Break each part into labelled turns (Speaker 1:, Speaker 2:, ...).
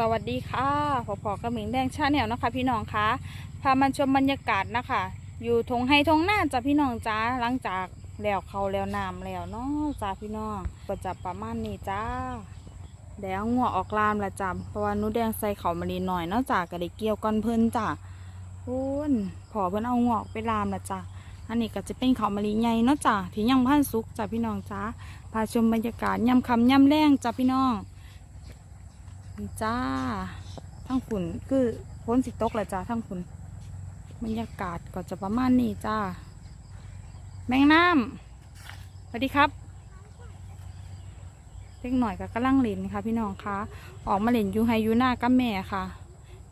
Speaker 1: สวัสดีค่ะพอพอกระหมิงแดงชาแนลนะคะ พี่น้องคะพามันชมบรรยากาศนะคะ อยู่ทงไฮทงหน้าจ้ะพี่น้องจ้าหลังจากแล้วเขาแล้วน้ำแล้วเนาะจ้าพี่น้องก็จะประมาณนี้จ้าแดงงัวออกลามละจ้ะเพราะว่านูแดงใส่เขามารีหน่อยเนาะจ้าก็ได้เกี่ยวก้อนเพิ่นจ้าคุณพอเพิ่นเอางอกไปลามละจ้าอันนี้ก็จะเป็นเขามะลิใหญ่เนาะจ้าที่ยังพันสุกจ้าพี่น้องจ้าพาชมบรรยากาศย่ำคำย่ำแรงจ้าพี่น้อง นี่จ้าทั้งฝุ่นคือพ้นสิตกและจ้าทั้งฝุ่นบรรยากาศก็จะประมาณนี้จ้า แมงน้ำสวัสดีครับเล็กหน่อยก็กำลังเล่นค่ะ พี่น้องคะออกมาเล่นยูไฮยูหน้ากับแม่ค่ะ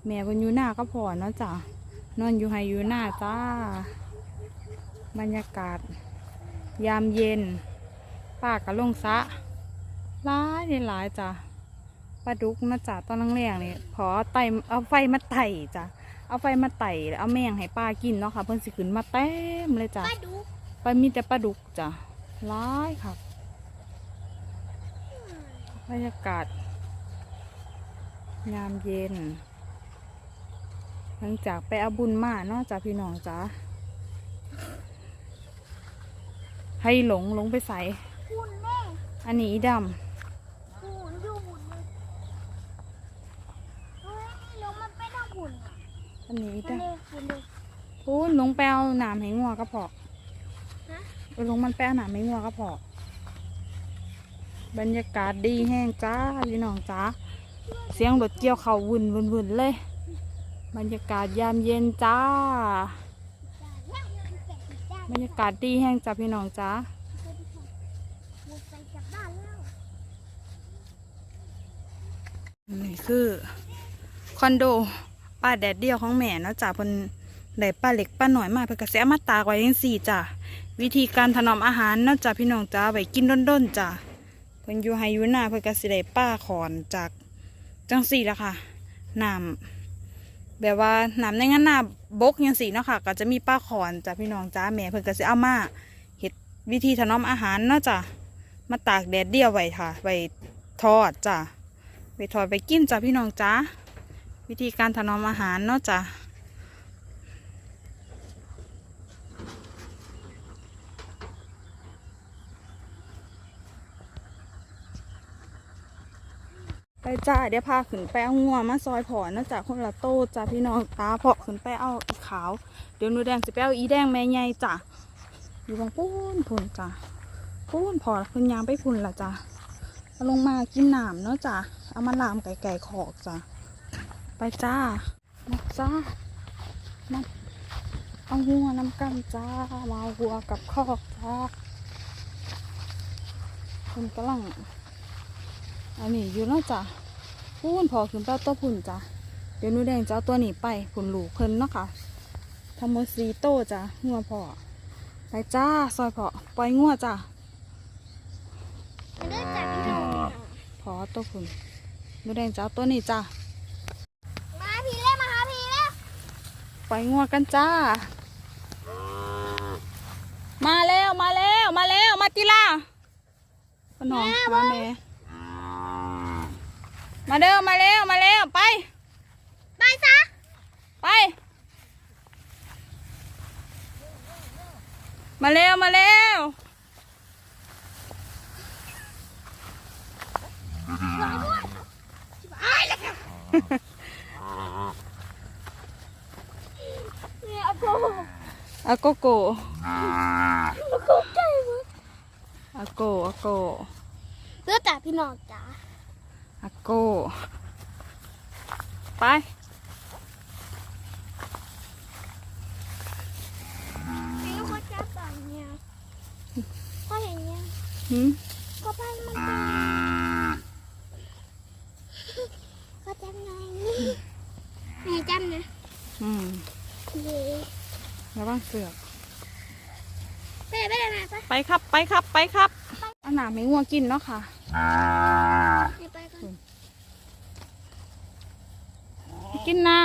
Speaker 1: แม่บนยูหน้าก็พอเนาะจ้านอนยูไฮยูหน้าจ้า บรรยากาศ ยามเย็นป้ากระลงสะหลายหลายจ้า ปลาดุกนะจ๊ะตอนแรกๆนี่พอไต่เอาไฟมาไต่จ้ะเอาไฟมาไต่แล้วเอาแมงให้ปลากินเนาะค่ะ เพิ่นสิขึ้นมาเต็มเลยจ้ะ
Speaker 2: ป้าดู
Speaker 1: ไปมีแต่ปลาดุกจ้ะร้ายค่ะบรรยากาศยามเย็น หลังจากไปเอาบุญมาเนาะจ้ะพี่น้องจ้ะให้หลงหลงไปใส่
Speaker 2: หุ่นแม่
Speaker 1: อันนี้อีด
Speaker 2: หุ่นอยู่หุ่นเลยเฮ้ยนี่ลงมั นเป็นทางหุ่นอะำ
Speaker 1: อันนี้อี
Speaker 2: มัน
Speaker 1: ดำ
Speaker 2: เลยหุ่นเลย
Speaker 1: พูนลงไปเอาหนามให้งัวก็พอ
Speaker 2: ฮะ
Speaker 1: ไปลงมันไปเอาหนามให้งัวก็พอบรรยากาศดีแห้งจ้าพี่น้องจ้าเสียงรถเกี่ยวเขาวุ่นวุ่นวุ่นเลย บรรยากาศยามเย็นจ้า บรรยากาศดีแห้งจ้าพี่น้องจ้า
Speaker 2: หมดไปจากบ้านแล้ว
Speaker 1: นี่คือคอนโด ป้าแดดเดียวของแม่เนาะจ้าเพิ่นได้ป้าเล็กป้าหน่อยมาเพิ่นก็สิเอามาตากไว้จังซี่จ้าวิธีการถนอมอาหารเนาะจ้าพี่น้องจ้าไว้กินด้นๆจ้าเพิ่นอยู่ไฮยูนาเพิ่นก็สิได้ป้าขอนจากจังสี่ละค่ะน้ำแบบว่าน้ำในงั้นน้าบกยังสี่เนาะค่ะ ก็จะมีป้าขอนจ้ะพี่น้องจ้าแม่เพิ่นก็สิเอามาเฮ็ดวิธีถนอมอาหารเนาะจ้ะมาตากแดดเดียวไว้ค่ะไว้ทอดจ้ะไว้ทอดไปกินจ้ะพี่น้องจ้า วิธีการถนอมอาหารเนาะจ้ะไปจ้าเดี๋ยวพาขึ้นไปเอางัวมาซอยผอนเนาะจ้ะคนละโต้จ้ะพี่น้องตาเพาะขึ้นไปเอาอีขาว เดี๋ยวนูแดงสิไปเอาอีแดงแม่ใหญ่จ้ะอยู่บางปูนพุนจ้ะปูนพอขึ้นยางไปพุนละจ้ะเอาลงมากินหน้ำเนาะจ้ะเอามาลามไก่ไก่ขอกจ้ะ จ้ามาจ้ามาเอาหัวน้ำกันจ้ามาเอาหัวกับคอกจ้าคุณกำลังอันนี้อยู่เนาะจ้ะปูนพอขึ้นไปเอาตัวพุ่นจ้ะเดี๋ยวหนูแดงจะเอาตัวนี้ไปพุ่นหลูกเพิ่นเนาะค่ะทำมือสีโตจ้ะงัวพอไปจ้าซอยพอปล่อยงัวจ้ะ
Speaker 2: มันเดินจากพี่น้อง
Speaker 1: พอตัวคุณนูแดงจ้าตัวนี้จ้ะ
Speaker 2: มาพี่เล่มาหาพี่เล่
Speaker 1: ป ล่อยงัวกันจ้า มาแล้วมาแล้วมาแล้วมาติล่าขนมมาแม่มาเด้อมาแล้วมาแล้วไป
Speaker 2: ไปซะ
Speaker 1: ไป มาเร็วมาเร็ว
Speaker 2: ไอ้เลยครับเนี่ยอากู
Speaker 1: อาโกโก
Speaker 2: อากูใจมั้ย
Speaker 1: อาโกอาโก
Speaker 2: เดินจากพี่น้องจ้า
Speaker 1: อาโก ไป
Speaker 2: พี่ก็จับแบบเนี้ยพออย่างเงี้ย
Speaker 1: หืม
Speaker 2: ก็ไปมันก็จับไงไงจับนะ
Speaker 1: อืม
Speaker 2: เย่
Speaker 1: ระวังเสือก
Speaker 2: ไปเลยไปเลยนะไป
Speaker 1: ไปครับไปครับไปครับเอาหนาไม่งัวกินเนาะค่ะ
Speaker 2: ไปก่อน
Speaker 1: กินน้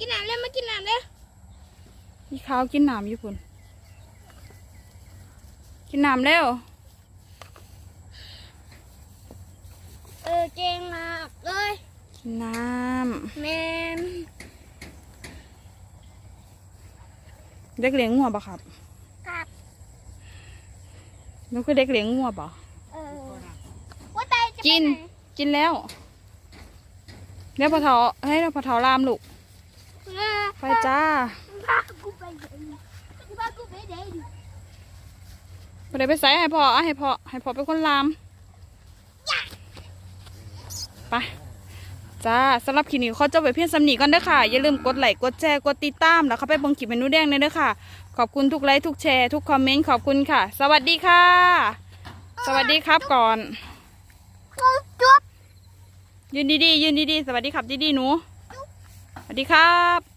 Speaker 2: กินน้ำเลยมากินน้ำเลยำ
Speaker 1: พี่ขาวกินน้ำอยู่พุ่นกินน้ำเร็ว
Speaker 2: เออเก่งมากเลย
Speaker 1: น้ำ เด็กเลี้ยงงัวปะครับ
Speaker 2: กับ
Speaker 1: หนูคือเด็กเลี้ยงงัวปะ
Speaker 2: เออว่าตายจะไป
Speaker 1: กิน
Speaker 2: ไห
Speaker 1: กินแล้วเดี๋ยวพอเทาให้เราพอเทารามลูก
Speaker 2: เออ
Speaker 1: ไปจ้า
Speaker 2: พากูไปไหนพากูไปไหนดิ
Speaker 1: ไปเดี๋ยวไปใส่ให้พ่อเอาให้พ่อให้พ่อเป็นคนลามไป จ้าสำหรับคลิปนี้เขาจะไปเพียงสำนีก่อนเด้อค่ะ อย่าลืมกดไลค์กดแชร์กดติดตามแล้วเข้าไปเบิ่งคลิปเมนูแดงเลยเด้อค่ะ ขอบคุณทุกไลค์ทุกแชร์ทุกคอมเมนต์ขอบคุณค่ะ สวัสดีค่ะ สวัสดีครับก่อน
Speaker 2: จุ๊บ
Speaker 1: ยืนดีๆยืนดีๆสวัสดีครับดีๆหนูสวัสดีครับ